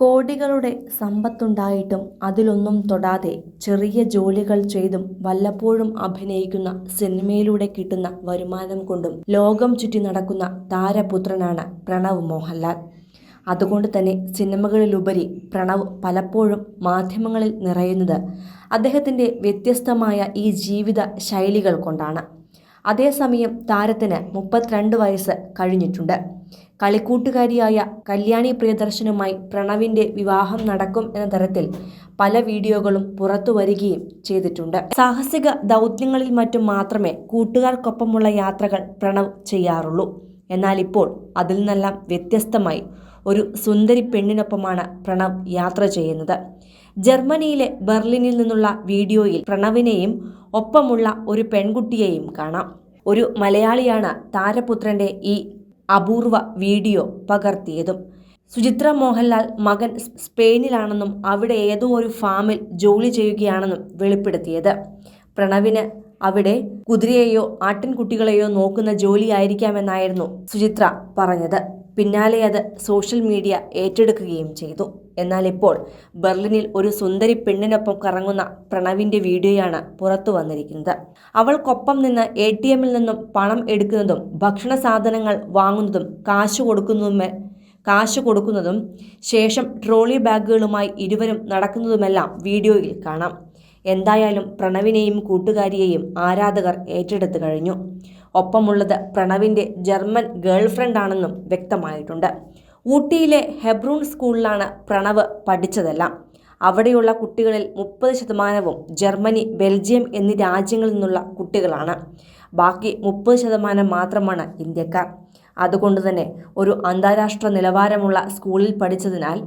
കോടികളുടെ സമ്പത്തുണ്ടായിട്ടും അതിലൊന്നും തൊടാതെ ചെറിയ ജോലികൾ ചെയ്തും വല്ലപ്പോഴും അഭിനയിക്കുന്ന സിനിമയിലൂടെ കിട്ടുന്ന വരുമാനം കൊണ്ടും ലോകം ചുറ്റി നടക്കുന്ന താരപുത്രനാണ് പ്രണവ് മോഹൻലാൽ. അതുകൊണ്ട് തന്നെ സിനിമകളിലുപരി പ്രണവ് പലപ്പോഴും മാധ്യമങ്ങളിൽ നിറയുന്നത് അദ്ദേഹത്തിന്റെ വ്യത്യസ്തമായ ഈ ജീവിത ശൈലികൾ കൊണ്ടാണ്. അതേസമയം താരത്തിന് മുപ്പത്തിരണ്ട് വയസ്സ് കഴിഞ്ഞിട്ടുണ്ട്. കളിക്കൂട്ടുകാരിയായ കല്യാണി പ്രിയദർശനുമായി പ്രണവിന്റെ വിവാഹം നടക്കും എന്ന തരത്തിൽ പല വീഡിയോകളും പുറത്തു വരികയും ചെയ്തിട്ടുണ്ട്. സാഹസിക ദൗത്യങ്ങളിൽ മറ്റും മാത്രമേ കൂട്ടുകാർക്കൊപ്പമുള്ള യാത്രകൾ പ്രണവ് ചെയ്യാറുള്ളൂ. എന്നാൽ ഇപ്പോൾ അതിൽ നിന്നെല്ലാം വ്യത്യസ്തമായി ഒരു സുന്ദരി പെണ്ണിനൊപ്പമാണ് പ്രണവ് യാത്ര ചെയ്യുന്നത്. ജർമ്മനിയിലെ ബെർലിനിൽ നിന്നുള്ള വീഡിയോയിൽ പ്രണവിനെയും ഒപ്പമുള്ള ഒരു പെൺകുട്ടിയെയും കാണാം. ഒരു മലയാളിയാണ് താരപുത്രന്റെ ഈ അപൂർവ വീഡിയോ പകർത്തിയതും. സുചിത്ര മോഹൻലാൽ മകൻ സ്പെയിനിലാണെന്നും അവിടെ ഏതോ ഒരു ഫാമിൽ ജോലി ചെയ്യുകയാണെന്നും വെളിപ്പെടുത്തിയത്. പ്രണവിന് അവിടെ കുതിരയെയോ ആട്ടിൻകുട്ടികളെയോ നോക്കുന്ന ജോലിയായിരിക്കാമെന്നായിരുന്നു സുചിത്ര പറഞ്ഞത്. പിന്നാലെ അത് സോഷ്യൽ മീഡിയ ഏറ്റെടുക്കുകയും ചെയ്തു. എന്നാൽ ഇപ്പോൾ ബെർലിനിൽ ഒരു സുന്ദരി പെണ്ണിനൊപ്പം കറങ്ങുന്ന പ്രണവിന്റെ വീഡിയോയാണ് പുറത്തു വന്നിരിക്കുന്നത്. അവൾക്കൊപ്പം നിന്ന് എ ടി എമ്മിൽ നിന്നും പണം എടുക്കുന്നതും ഭക്ഷണ സാധനങ്ങൾ വാങ്ങുന്നതും കാശ് കൊടുക്കുന്നതും കാശ് കൊടുക്കുന്നതും ശേഷം ട്രോളി ബാഗുകളുമായി ഇരുവരും നടക്കുന്നതുമെല്ലാം വീഡിയോയിൽ കാണാം. എന്തായാലും പ്രണവിനെയും കൂട്ടുകാരിയെയും ആരാധകർ ഏറ്റെടുത്തു കഴിഞ്ഞു. ഒപ്പമുള്ളത് പ്രണവിന്റെ ജർമ്മൻ ഗേൾഫ്രണ്ട് ആണെന്നും വ്യക്തമായിട്ടുണ്ട്. ഊട്ടിയിലെ ഹെബ്രൂൺ സ്കൂളിലാണ് പ്രണവ് പഠിച്ചതെല്ലാം. അവിടെയുള്ള കുട്ടികളിൽ മുപ്പത് ശതമാനവും ജർമ്മനി ബെൽജിയം എന്നീ രാജ്യങ്ങളിൽ നിന്നുള്ള കുട്ടികളാണ്. ബാക്കി മുപ്പത് ശതമാനം മാത്രമാണ് ഇന്ത്യക്കാർ. അതുകൊണ്ട് തന്നെ ഒരു അന്താരാഷ്ട്ര നിലവാരമുള്ള സ്കൂളിൽ പഠിച്ചതിനാൽ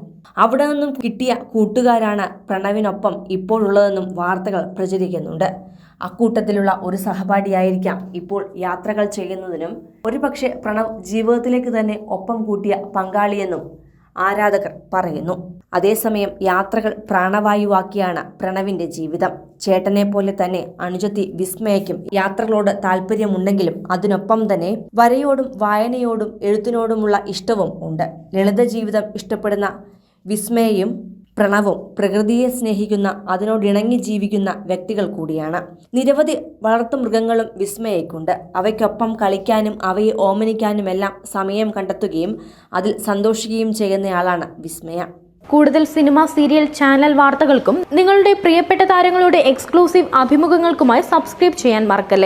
അവിടെ നിന്നും കിട്ടിയ കൂട്ടുകാരാണ് പ്രണവിനൊപ്പം ഇപ്പോഴുള്ളതെന്നും വാർത്തകൾ പ്രചരിക്കുന്നുണ്ട്. അക്കൂട്ടത്തിലുള്ള ഒരു സഹപാഠിയായിരിക്കാം ഇപ്പോൾ യാത്രകൾ ചെയ്യുന്നതിനും ഒരുപക്ഷെ പ്രണവ് ജീവിതത്തിലേക്ക് തന്നെ ഒപ്പം കൂട്ടിയ പങ്കാളിയെന്നും ആരാധകർ പറയുന്നു. അതേസമയം യാത്രകൾ പ്രാണവായുവാക്കിയാണ് പ്രണവിന്റെ ജീവിതം. ചേട്ടനെ പോലെ തന്നെ അണുജത്തി വിസ്മയക്കും യാത്രകളോട് താല്പര്യമുണ്ടെങ്കിലും അതിനൊപ്പം തന്നെ വരയോടും വായനയോടും എഴുത്തിനോടുമുള്ള ഇഷ്ടവും ഉണ്ട്. ലളിത ജീവിതം ഇഷ്ടപ്പെടുന്ന വിസ്മയയും പ്രണവും പ്രകൃതിയെ സ്നേഹിക്കുന്ന അതിനോടിണങ്ങി ജീവിക്കുന്ന വ്യക്തികൾ കൂടിയാണ്. നിരവധി വളർത്തുമൃഗങ്ങളും വിസ്മയക്കുണ്ട്. അവയ്ക്കൊപ്പം കളിക്കാനും അവയെ ഓമനിക്കാനുമെല്ലാം സമയം കണ്ടെത്തുകയും അതിൽ സന്തോഷിക്കുകയും ചെയ്യുന്നയാളാണ് വിസ്മയ. കൂടുതൽ സിനിമ സീരിയൽ ചാനൽ വാർത്തകൾക്കും നിങ്ങളുടെ പ്രിയപ്പെട്ട താരങ്ങളുടെ എക്സ്ക്ലൂസീവ് അഭിമുഖങ്ങൾക്കുമായി സബ്സ്ക്രൈബ് ചെയ്യാൻ മറക്കല്ലേ?